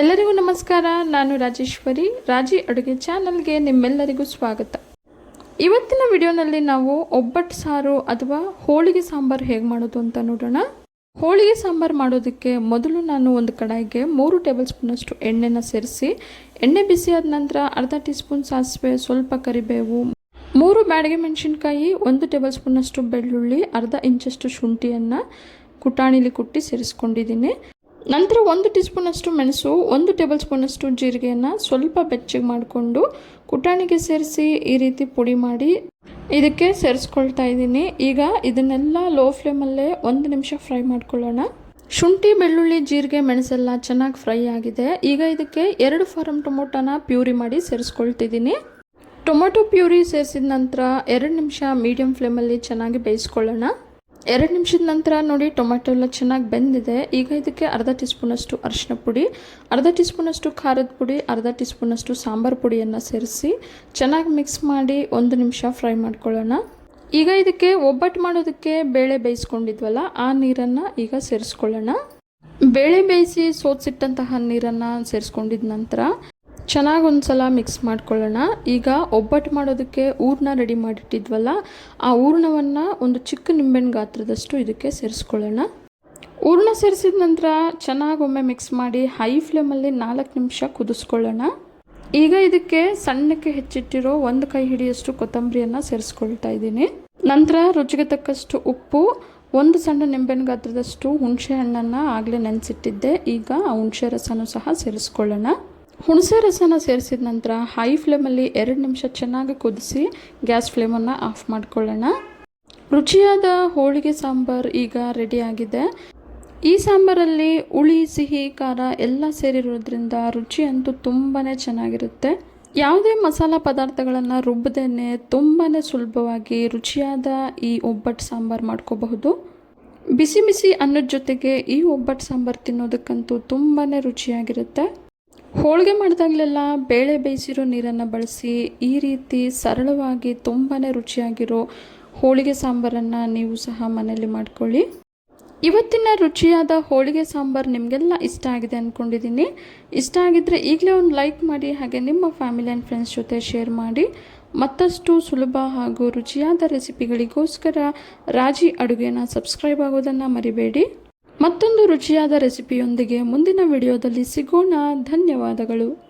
ಎಲ್ಲರಿಗೂ ನಮಸ್ಕಾರ. ನಾನು ರಾಜೇಶ್ವರಿ. ರಾಜಿ ಅಡುಗೆ ಚಾನಲ್ಗೆ ನಿಮ್ಮೆಲ್ಲರಿಗೂ ಸ್ವಾಗತ. ಇವತ್ತಿನ ವಿಡಿಯೋನಲ್ಲಿ ನಾವು ಒಬ್ಬಟ್ಟು ಸಾರು ಅಥವಾ ಹೋಳಿಗೆ ಸಾಂಬಾರು ಹೇಗೆ ಮಾಡೋದು ಅಂತ ನೋಡೋಣ. ಹೋಳಿಗೆ ಸಾಂಬಾರು ಮಾಡೋದಕ್ಕೆ ಮೊದಲು ನಾನು ಒಂದು ಕಡಾಯಿಗೆ ಮೂರು ಟೇಬಲ್ ಸ್ಪೂನಷ್ಟು ಎಣ್ಣೆನ ಸೇರಿಸಿ, ಎಣ್ಣೆ ಬಿಸಿಯಾದ ನಂತರ ಅರ್ಧ ಟೀ ಸ್ಪೂನ್ ಸಾಸಿವೆ, ಸ್ವಲ್ಪ ಕರಿಬೇವು, ಮೂರು ಬ್ಯಾಡಗೆ ಮೆಣಸಿನ್ಕಾಯಿ, ಒಂದು ಟೇಬಲ್ ಸ್ಪೂನಷ್ಟು ಬೆಳ್ಳುಳ್ಳಿ, ಅರ್ಧ ಇಂಚಷ್ಟು ಶುಂಠಿಯನ್ನು ಕುಟಾಣಿಲಿ ಕುಟ್ಟಿ ಸೇರಿಸ್ಕೊಂಡಿದ್ದೀನಿ. ನಂತರ ಒಂದು ಟೀ ಸ್ಪೂನಷ್ಟು ಮೆಣಸು, ಒಂದು ಟೇಬಲ್ ಸ್ಪೂನಷ್ಟು ಜೀರಿಗೆಯನ್ನು ಸ್ವಲ್ಪ ಬೆಚ್ಚಗೆ ಮಾಡಿಕೊಂಡು ಕುಟಾಣಿಗೆ ಸೇರಿಸಿ ಈ ರೀತಿ ಪುಡಿ ಮಾಡಿ ಇದಕ್ಕೆ ಸೇರಿಸ್ಕೊಳ್ತಾ ಇದ್ದೀನಿ. ಈಗ ಇದನ್ನೆಲ್ಲ ಲೋ ಫ್ಲೇಮಲ್ಲೇ ಒಂದು ನಿಮಿಷ ಫ್ರೈ ಮಾಡ್ಕೊಳ್ಳೋಣ. ಶುಂಠಿ, ಬೆಳ್ಳುಳ್ಳಿ, ಜೀರಿಗೆ, ಮೆಣಸೆಲ್ಲ ಚೆನ್ನಾಗಿ ಫ್ರೈ ಆಗಿದೆ. ಈಗ ಇದಕ್ಕೆ ಎರಡು ಫಾರಮ್ ಟೊಮೊಟೊನ ಪ್ಯೂರಿ ಮಾಡಿ ಸೇರಿಸ್ಕೊಳ್ತಿದ್ದೀನಿ. ಟೊಮೊಟೊ ಪ್ಯೂರಿ ಸೇರಿಸಿದ ನಂತರ ಎರಡು ನಿಮಿಷ ಮೀಡಿಯಂ ಫ್ಲೇಮಲ್ಲಿ ಚೆನ್ನಾಗಿ ಬೇಯಿಸ್ಕೊಳ್ಳೋಣ. ಎರಡು ನಿಮಿಷದ ನಂತರ ನೋಡಿ ಟೊಮೆಟೊ ಎಲ್ಲ ಚೆನ್ನಾಗಿ ಬೆಂದಿದೆ. ಈಗ ಇದಕ್ಕೆ ಅರ್ಧ ಟೀ ಸ್ಪೂನಷ್ಟು ಅರಿಶಿನ ಪುಡಿ, ಅರ್ಧ ಟೀ ಸ್ಪೂನಷ್ಟು ಖಾರದ ಪುಡಿ, ಅರ್ಧ ಟೀ ಸ್ಪೂನಷ್ಟು ಸಾಂಬಾರು ಪುಡಿಯನ್ನು ಸೇರಿಸಿ ಚೆನ್ನಾಗಿ ಮಿಕ್ಸ್ ಮಾಡಿ ಒಂದು ನಿಮಿಷ ಫ್ರೈ ಮಾಡ್ಕೊಳ್ಳೋಣ. ಈಗ ಇದಕ್ಕೆ ಒಬ್ಬಟ್ಟು ಮಾಡೋದಕ್ಕೆ ಬೇಳೆ ಬೇಯಿಸ್ಕೊಂಡಿದ್ವಲ್ಲ, ಆ ನೀರನ್ನು ಈಗ ಸೇರಿಸ್ಕೊಳ್ಳೋಣ. ಬೇಳೆ ಬೇಯಿಸಿ ಸೋತ್ಸಿಟ್ಟಂತಹ ನೀರನ್ನು ಸೇರಿಸ್ಕೊಂಡಿದ ನಂತರ ಚೆನ್ನಾಗಿ ಒಂದು ಸಲ ಮಿಕ್ಸ್ ಮಾಡ್ಕೊಳ್ಳೋಣ. ಈಗ ಒಬ್ಬಟ್ಟು ಮಾಡೋದಕ್ಕೆ ಹೂರಣ ರೆಡಿ ಮಾಡಿಟ್ಟಿದ್ವಲ್ಲ, ಆ ಹೂರಣವನ್ನು ಒಂದು ಚಿಕ್ಕ ನಿಂಬೆಹಣ್ಣು ಗಾತ್ರದಷ್ಟು ಇದಕ್ಕೆ ಸೇರಿಸ್ಕೊಳ್ಳೋಣ. ಊರ್ಣ ಸೇರಿಸಿದ ನಂತರ ಚೆನ್ನಾಗಿ ಒಮ್ಮೆ ಮಿಕ್ಸ್ ಮಾಡಿ ಹೈ ಫ್ಲೇಮಲ್ಲಿ ನಾಲ್ಕು ನಿಮಿಷ ಕುದಿಸ್ಕೊಳ್ಳೋಣ. ಈಗ ಇದಕ್ಕೆ ಸಣ್ಣಕ್ಕೆ ಹೆಚ್ಚಿಟ್ಟಿರೋ ಒಂದು ಕೈ ಹಿಡಿಯಷ್ಟು ಕೊತ್ತಂಬರಿಯನ್ನು ಸೇರಿಸ್ಕೊಳ್ತಾ ಇದ್ದೀನಿ. ನಂತರ ರುಚಿಗೆ ತಕ್ಕಷ್ಟು ಉಪ್ಪು, ಒಂದು ಸಣ್ಣ ನಿಂಬೆನ ಗಾತ್ರದಷ್ಟು ಹುಣಸೆ ಹಣ್ಣನ್ನು ಆಗಲೇ ನೆನೆಸಿಟ್ಟಿದ್ದೆ. ಈಗ ಆ ಹುಣಸೆ ರಸನೂ ಸಹ ಸೇರಿಸ್ಕೊಳ್ಳೋಣ. ಹುಣಸೆ ರಸನ ಸೇರಿಸಿದ ನಂತರ ಹೈ ಫ್ಲೇಮಲ್ಲಿ ಎರಡು ನಿಮಿಷ ಚೆನ್ನಾಗಿ ಕುದಿಸಿ ಗ್ಯಾಸ್ ಫ್ಲೇಮನ್ನು ಆಫ್ ಮಾಡ್ಕೊಳ್ಳೋಣ. ರುಚಿಯಾದ ಹೋಳಿಗೆ ಸಾಂಬಾರು ಈಗ ರೆಡಿಯಾಗಿದೆ ಈ ಸಾಂಬಾರಲ್ಲಿ ಹುಳಿ, ಸಿಹಿ, ಖಾರ ಎಲ್ಲ ಸೇರಿರೋದ್ರಿಂದ ರುಚಿ ಅಂತೂ ತುಂಬಾ ಚೆನ್ನಾಗಿರುತ್ತೆ. ಯಾವುದೇ ಮಸಾಲ ಪದಾರ್ಥಗಳನ್ನು ರುಬ್ಬದೇನೆ ತುಂಬಾ ಸುಲಭವಾಗಿ ರುಚಿಯಾದ ಈ ಒಬ್ಬಟ್ಟು ಸಾಂಬಾರು ಮಾಡ್ಕೋಬಹುದು. ಬಿಸಿ ಬಿಸಿ ಅನ್ನದ ಜೊತೆಗೆ ಈ ಒಬ್ಬಟ್ಟು ಸಾಂಬಾರು ತಿನ್ನೋದಕ್ಕಂತೂ ತುಂಬಾ ರುಚಿಯಾಗಿರುತ್ತೆ. ಹೋಳಿಗೆ ಮಾಡಿದಾಗಲೆಲ್ಲ ಬೇಳೆ ಬೇಯಿಸಿರೋ ನೀರನ್ನು ಬಳಸಿ ಈ ರೀತಿ ಸರಳವಾಗಿ ತುಂಬಾ ರುಚಿಯಾಗಿರೋ ಹೋಳಿಗೆ ಸಾಂಬಾರನ್ನು ನೀವು ಸಹ ಮನೆಯಲ್ಲಿ ಮಾಡ್ಕೊಳ್ಳಿ. ಇವತ್ತಿನ ರುಚಿಯಾದ ಹೋಳಿಗೆ ಸಾಂಬಾರು ನಿಮಗೆಲ್ಲ ಇಷ್ಟ ಆಗಿದೆ ಅಂದ್ಕೊಂಡಿದ್ದೀನಿ ಇಷ್ಟ ಆಗಿದ್ದರೆ ಈಗಲೇ ಒಂದು ಲೈಕ್ ಮಾಡಿ, ಹಾಗೆ ನಿಮ್ಮ ಫ್ಯಾಮಿಲಿ ಆ್ಯಂಡ್ ಫ್ರೆಂಡ್ಸ್ ಜೊತೆ ಶೇರ್ ಮಾಡಿ. ಮತ್ತಷ್ಟು ಸುಲಭ ಹಾಗೂ ರುಚಿಯಾದ ರೆಸಿಪಿಗಳಿಗೋಸ್ಕರ ರಾಜಿ ಅಡುಗೆನ ಸಬ್ಸ್ಕ್ರೈಬ್ ಆಗೋದನ್ನು ಮರಿಬೇಡಿ. ಮತ್ತೊಂದು ರುಚಿಯಾದ ರೆಸಿಪಿಯೊಂದಿಗೆ ಮುಂದಿನ ವಿಡಿಯೋದಲ್ಲಿ ಸಿಗೋಣ. ಧನ್ಯವಾದಗಳು.